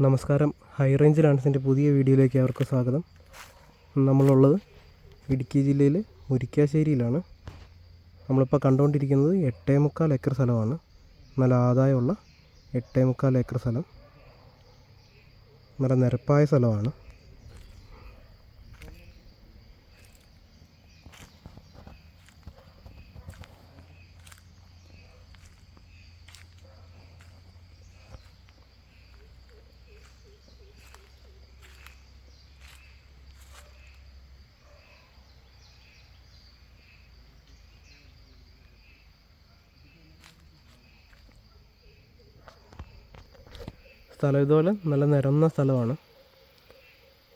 നമസ്കാരം. High range ലാൻസിന്റെ പുതിയ വീഡിയോയിലേക്ക് അവർക്ക് സ്വാഗതം. നമ്മളുള്ളത് ഇടുക്കി ജില്ലയിൽ മുരിക്കാശ്ശേരിയിലാണ്. നമ്മളിപ്പോൾ കണ്ടുകൊണ്ടിരിക്കുന്നത് എട്ടേ മുക്കാൽ ഏക്കർ സ്ഥലമാണ്. നല്ല ആദായമുള്ള എട്ടേ മുക്കാൽ ഏക്കർ സ്ഥലം. നല്ല നിരപ്പായ സ്ഥലമാണ്. സ്ഥലം ഇതുപോലെ നല്ല നിരന്ന സ്ഥലമാണ്.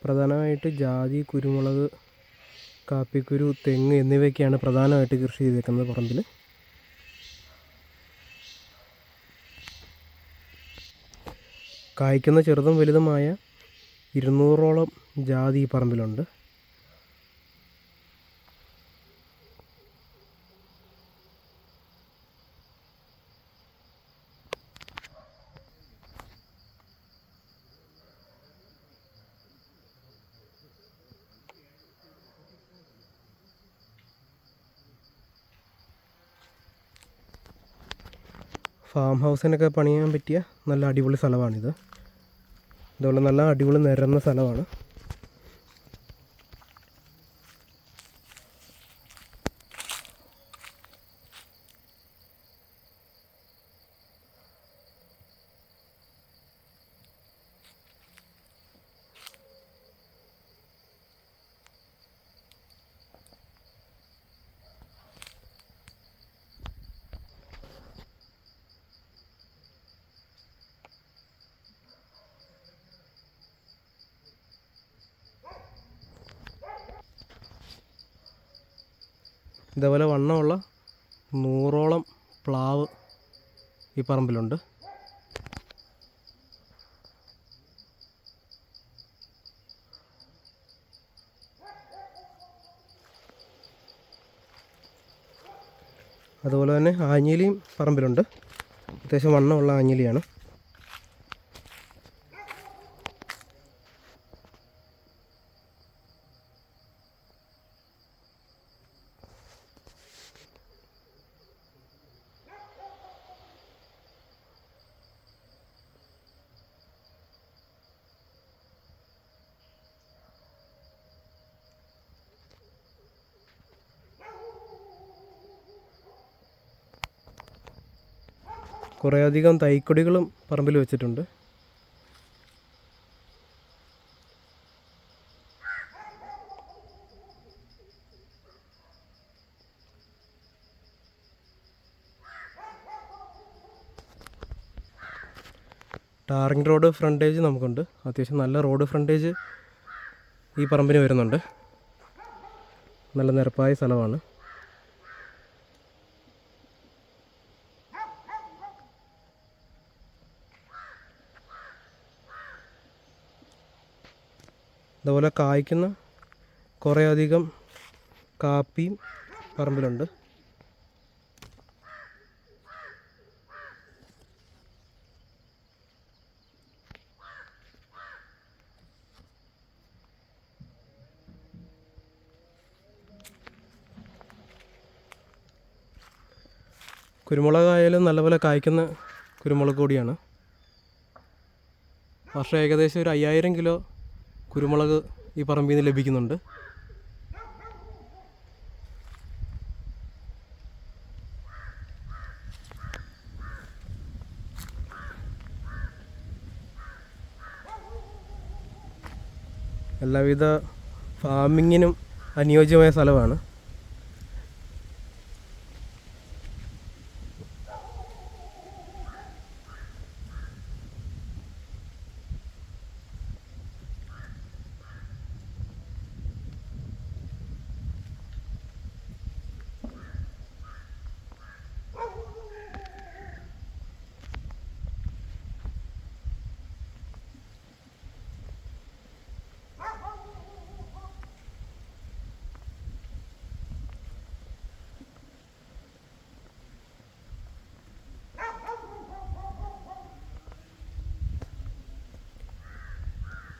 പ്രധാനമായിട്ട് ജാതി കുരുമുളക് കാപ്പിക്കുരു തെങ്ങ് എന്നിവയൊക്കെയാണ് പ്രധാനമായിട്ട് കൃഷി ചെയ്തേക്കുന്നത് പറമ്പിൽ കായ്ക്കുന്ന ചെറുതും വലുതുമായ ഇരുന്നൂറോളം ജാതി ഈ പറമ്പിലുണ്ട്. ഫാം ഹൗസിനൊക്കെ പണിയാൻ പറ്റിയ നല്ല അടിപൊളി സ്ഥലമാണിത്. ഇതുപോലെ നല്ല അടിപൊളി നിരന്ന സ്ഥലമാണ്. ഇതേപോലെ വണ്ണമുള്ള നൂറോളം പ്ലാവ് ഈ പറമ്പിലുണ്ട്. അതുപോലെ തന്നെ ആഞ്ഞിലിയും പറമ്പിലുണ്ട്. അത്യാവശ്യം വണ്ണമുള്ള ആഞ്ഞിലിയാണ്. കുറേയധികം തൈക്കൊടികളും പറമ്പിൽ വെച്ചിട്ടുണ്ട്. ടാറിങ് റോഡ് ഫ്രണ്ടേജ് നമുക്കുണ്ട്. അത്യാവശ്യം നല്ല റോഡ് ഫ്രണ്ടേജ് ഈ പറമ്പിന് വരുന്നുണ്ട്. നല്ല നിരപ്പായ സ്ഥലമാണ്. അതുപോലെ കായ്ക്കുന്ന കുറേ അധികം കാപ്പിയും പറമ്പിലുണ്ട്. കുരുമുളകായാലും നല്ലപോലെ കായ്ക്കുന്ന കുരുമുളക് കൂടിയാണ് വർഷം ഏകദേശം ഒരു അയ്യായിരം കിലോ കുരുമുളക് ഈ പറമ്പിൽ നിന്ന് ലഭിക്കുന്നുണ്ട്. എല്ലാവിധ ഫാമിങ്ങിനും അനുയോജ്യമായ സ്ഥലമാണ്.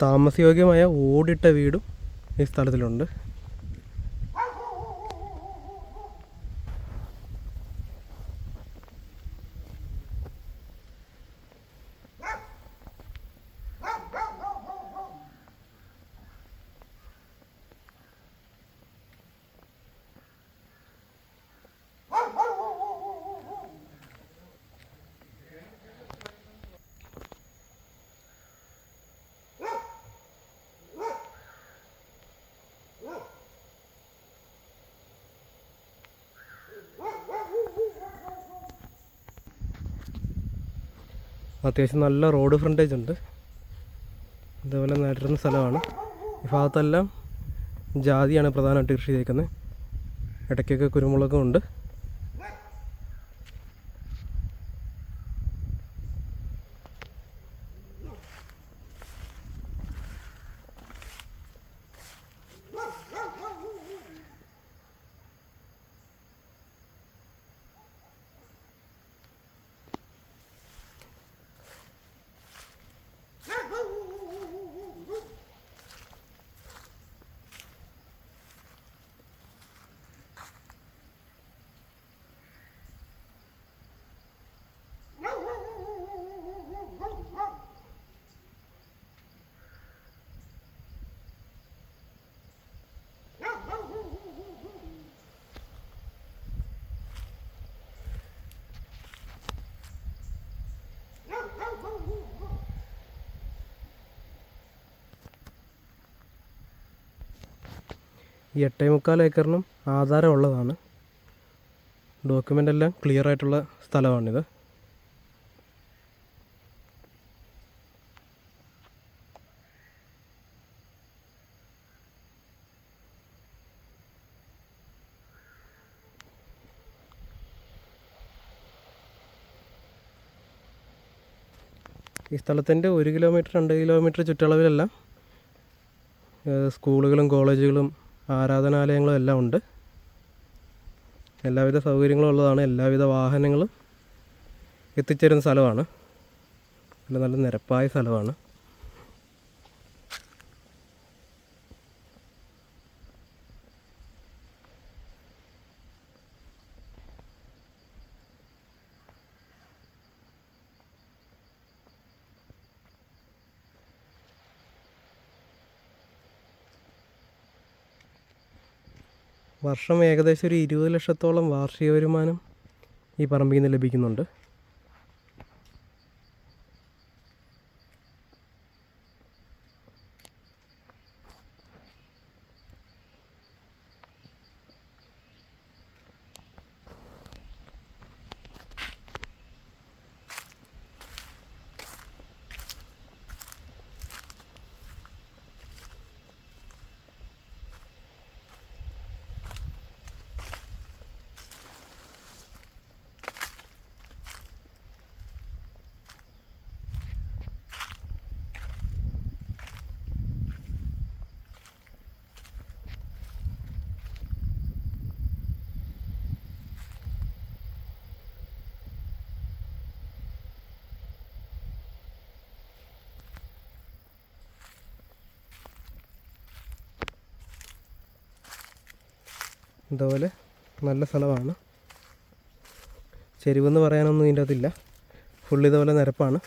താമസയോഗ്യമായ ഓടിട്ട വീടും ഈ സ്ഥലത്തിലുണ്ട്. അത്യാവശ്യം നല്ല റോഡ് ഫ്രണ്ടേജ് ഉണ്ട്. അതേപോലെ നടരുന്ന സ്ഥലമാണ്. ഈ ഭാഗത്തെല്ലാം ജാതിയാണ് പ്രധാനമായിട്ട് കൃഷി ചെയ്തേക്കുന്നത് ഇടയ്ക്കൊക്കെ കുരുമുളകും ഉണ്ട്. ഈ എട്ടേ മുക്കാൽ ഏക്കറിനും ആധാരം ഉള്ളതാണ് ഡോക്യുമെന്റ് എല്ലാം ക്ലിയർ ആയിട്ടുള്ള സ്ഥലമാണിത്. ഈ സ്ഥലത്തിന്റെ ഒരു കിലോമീറ്റർ രണ്ട് കിലോമീറ്റർ ചുറ്റളവിലെല്ലാം സ്കൂളുകളും കോളേജുകളും ആരാധനാലയങ്ങളും എല്ലാം ഉണ്ട്. എല്ലാവിധ സൗകര്യങ്ങളും ഉള്ളതാണ്. എല്ലാവിധ വാഹനങ്ങളും എത്തിച്ചേരുന്ന സ്ഥലമാണ്. നല്ല നല്ല നിരപ്പായ സ്ഥലമാണ്. വർഷം ഏകദേശം ഒരു ഇരുപത് ലക്ഷത്തോളം വാർഷിക വരുമാനം ഈ പറമ്പിൽ നിന്ന് ലഭിക്കുന്നുണ്ട്. ഇതുപോലെ നല്ല സ്ഥലമാണ്. ചെരുവെന്ന് പറയാനൊന്നും ഇതിന്റെ അതില്ല ഫുള്ള് ഇതുപോലെ നിരപ്പാണ്.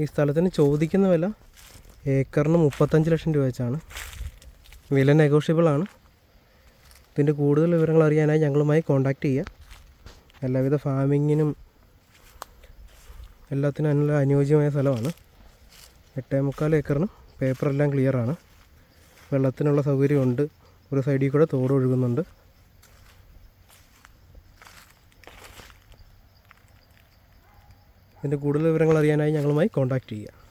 ഈ സ്ഥലത്തിന് ചോദിക്കുന്ന വില ഏക്കറിന് മുപ്പത്തഞ്ച് ലക്ഷം രൂപ വെച്ചാണ്. വില നെഗോഷ്യബിൾ ആണ്. ഇതിന്റെ കൂടുതൽ വിവരങ്ങൾ അറിയാനായി ഞങ്ങളുമായി കോൺടാക്റ്റ് ചെയ്യുക. എല്ലാവിധ ഫാമിങ്ങിനും എല്ലാത്തിനും നല്ല അനുയോജ്യമായ സ്ഥലമാണ്. എട്ടേ മുക്കാൽ ഏക്കറിനും പേപ്പറെല്ലാം ക്ലിയറാണ് വെള്ളത്തിനുള്ള സൗകര്യമുണ്ട്. ഒരു സൈഡിൽ കൂടെ തോട് ഒഴുകുന്നുണ്ട്. ഇതിന്റെ കൂടുതൽ വിവരങ്ങൾ അറിയാനായി ഞങ്ങളുമായി കോൺടാക്റ്റ് ചെയ്യുക.